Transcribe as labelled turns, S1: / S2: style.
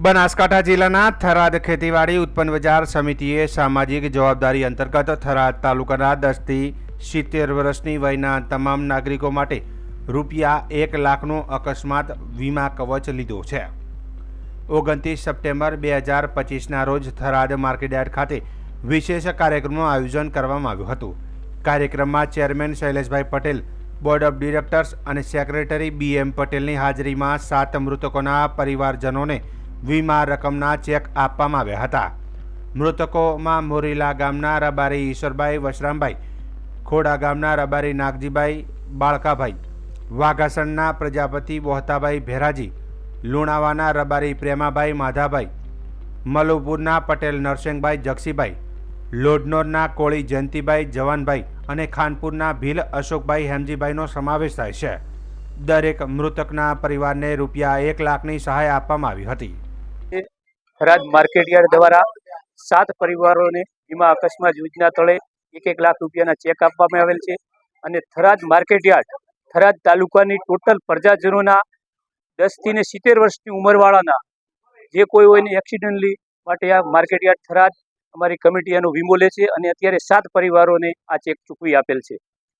S1: બનાસકાંઠા જિલ્લાના થરાદ ખેતીવાડી ઉત્પન્ન બજાર સમિતિએ સામાજિક જવાબદારી અંતર્ગત થરાદ તાલુકાના દસથી સિત્તેર વર્ષની વયના તમામ નાગરિકો માટે રૂપિયા એક લાખનો અકસ્માત વીમા કવચ લીધો છે. ઓગણત્રીસ સપ્ટેમ્બર બે હજાર પચીસના રોજ થરાદ માર્કેટયાર્ડ ખાતે વિશેષ કાર્યક્રમનું આયોજન કરવામાં આવ્યું હતું. કાર્યક્રમમાં chairman Shaileshbhai Patel, board of directors અને સેક્રેટરી બી એમ પટેલની હાજરીમાં સાત મૃતકોના પરિવારજનોને વીમા રકમના ચેક આપવામાં આવ્યા હતા. મૃતકોમાં મોરીલા ગામના રબારી ઈશ્વરભાઈ, વશરામભાઈ, ખોડા ગામના રબારી નાગજીભાઈ, બાળકાભાઈ, વાઘાસણના પ્રજાપતિ બોહતાભાઈ ભેરાજી, લુણાવાના રબારી પ્રેમાભાઈ માધાભાઈ, મલુપુરના પટેલ નરસિંહભાઈ જગસીભાઈ, લોડનોરના કોળી જયંતિભાઈ જવાનભાઈ અને ખાનપુરના ભીલ અશોકભાઈ હેમજીભાઈનો સમાવેશ થાય છે. દરેક મૃતકના પરિવારને રૂપિયા એક લાખની સહાય આપવામાં આવી હતી.
S2: થરાદ માર્કેટયાર્ડ દ્વારા સાત પરિવારોને વીમા અકસ્માત યોજના તળે એક એક લાખ રૂપિયાના ચેક આપવામાં આવેલ છે અને થરાદ માર્કેટયાર્ડ, થરાદ તાલુકાની ટોટલ પ્રજાજનોના દસથી ને સિત્તેર વર્ષની ઉંમરવાળાના જે કોઈ હોય ને એક્સિડન્ટલી માટે આ માર્કેટયાર્ડ, થરાદ અમારી કમિટી એનો વીમો લે છે અને અત્યારે સાત પરિવારોને આ ચેક ચૂકવી આપેલ છે.